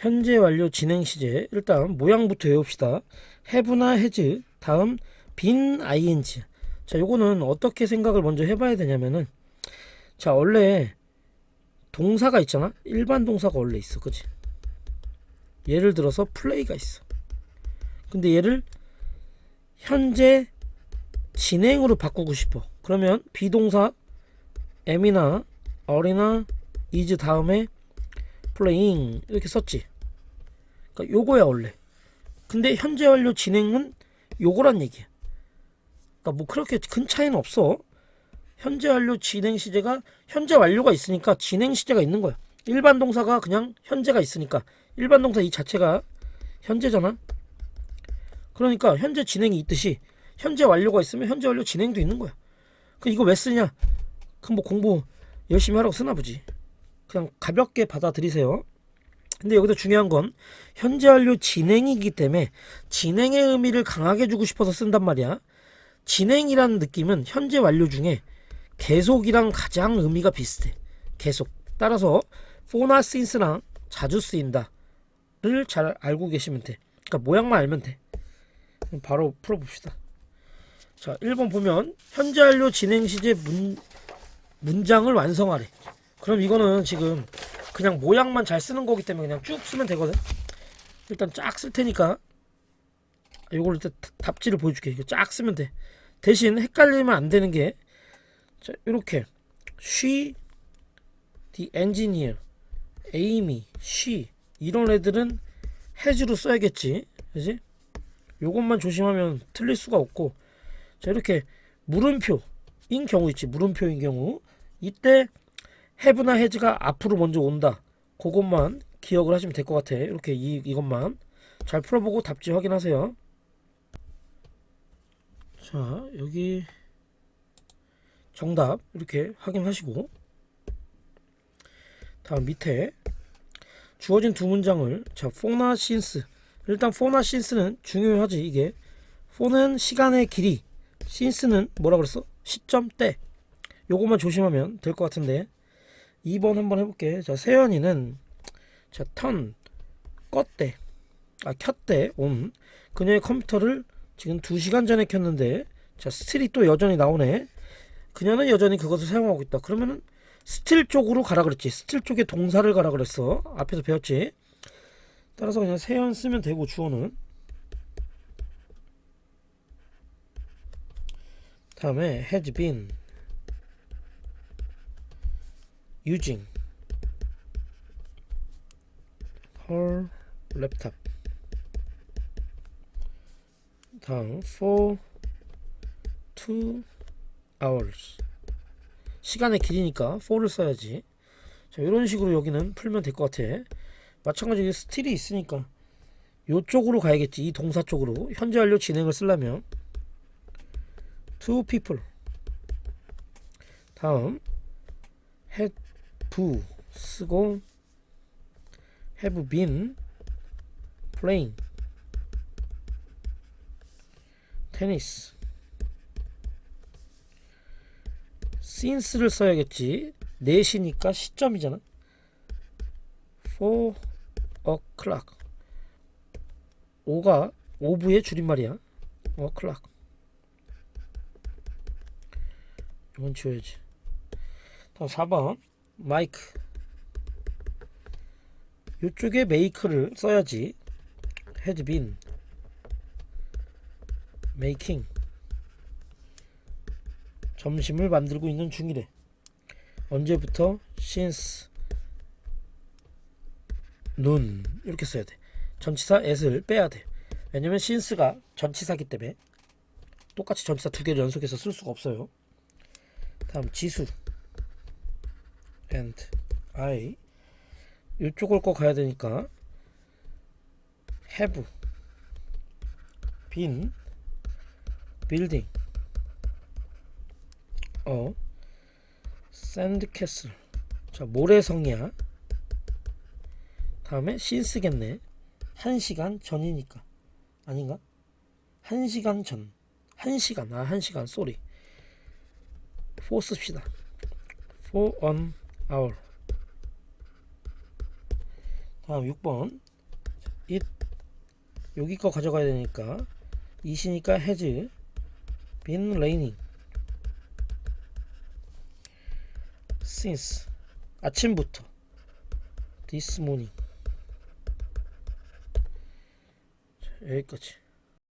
현재 완료 진행 시제 일단 모양부터 외웁시다. have나 has 다음 빈 ing. 자, 요거는 어떻게 생각을 먼저 해봐야 되냐면은 자, 원래 동사가 있잖아. 일반 동사가 원래 있어, 그지? 예를 들어서 플레이가 있어. 근데 얘를 현재 진행으로 바꾸고 싶어. 그러면 비동사 am이나 are나 is 다음에 playing 이렇게 썼지. 그러니까 요거야 원래. 근데 현재 완료 진행은 요거란 얘기야. 그러니까 뭐 그렇게 큰 차이는 없어. 현재 완료 진행 시제가 현재 완료가 있으니까 진행 시제가 있는 거야. 일반 동사가 그냥 현재가 있으니까 일반 동사 이 자체가 현재잖아. 그러니까 현재 진행이 있듯이 현재 완료가 있으면 현재 완료 진행도 있는 거야. 그 이거 왜 쓰냐? 그뭐 공부 열심히 하라고 쓰나 보지. 그냥 가볍게 받아들이세요. 근데 여기서 중요한 건 현재 완료 진행이기 때문에 진행의 의미를 강하게 주고 싶어서 쓴단 말이야. 진행이라는 느낌은 현재 완료 중에 계속이랑 가장 의미가 비슷해. 계속. 따라서 for나 since랑 자주 쓰인다를 잘 알고 계시면 돼. 그러니까 모양만 알면 돼. 바로 풀어봅시다. 자, 1번 보면 현재 완료 진행 시제 문, 문장을 완성하래. 그럼 이거는 지금 그냥 모양만 잘 쓰는 거기 때문에 그냥 쭉 쓰면 되거든. 일단 쫙 쓸 테니까 이걸 일단 다- 답지를 보여줄게. 이거 쫙 쓰면 돼. 대신 헷갈리면 안 되는 게 자, 이렇게 she, the engineer, Amy, she 이런 애들은 has로 써야겠지. 그지? 요것만 조심하면 틀릴 수가 없고 자 이렇게 물음표인 경우 있지 물음표인 경우 이때 have나 has가 앞으로 먼저 온다. 그것만 기억을 하시면 될 것 같아 이렇게 이, 이것만. 잘 풀어보고 답지 확인하세요. 자 여기 정답 이렇게 확인하시고. 다음 밑에 주어진 두 문장을 자 for나 since. 일단 for나 since는 중요하지 이게. for는 시간의 길이 since는 뭐라 그랬어? 시점 때 요것만 조심하면 될 것 같은데 2번 한번 해볼게. 자 세연이는 자 턴 껐대. 아 켰대. 온 그녀의 컴퓨터를 지금 2시간 전에 켰는데 자 스틸이 또 여전히 나오네. 그녀는 여전히 그것을 사용하고 있다. 그러면은 스틸 쪽으로 가라 그랬지. 스틸 쪽에 동사를 가라 그랬어. 앞에서 배웠지. 따라서 그냥 세연 쓰면 되고 주어는. 다음에 has been using her laptop. 다음 for two hours. 시간의 길이니까 for를 써야지. 자 이런 식으로 여기는 풀면 될 것 같아. 마찬가지로 스틸이 있으니까 요쪽으로 가야겠지. 이 동사 쪽으로. 현재 완료 진행을 쓰려면. Two people. 다음 have 쓰고 have been playing 테니스 since를 써야겠지. 4시니까 시점이잖아. 4 o'clock. 5가 오브의 줄임말이야. O'clock. 이건 지워야지. 다음 4번 마이크. 요쪽에 메이크를 써야지. Been. Making. 점심을 만들고 있는 중이래. 언제부터? Since noon. 이렇게 써야 돼. 전치사 at을 빼야 돼. 왜냐면 since가 전치사기 때문에 똑같이 전치사 두 개를 연속해서 쓸 수가 없어요. 다음 지수 and I 이쪽을 꼭 가야 되니까 have been building a sandcastle 자 모래성이야 다음에 since겠네 한 시간 전이니까 아닌가? 한 시간 전. 한 시간. 아, 한 시간. 쏘리. for 씁시다. for an hour. 다음 6번. it 여기 거 가져가야 되니까 it이니까 has been raining since 아침부터 this morning 자, 여기까지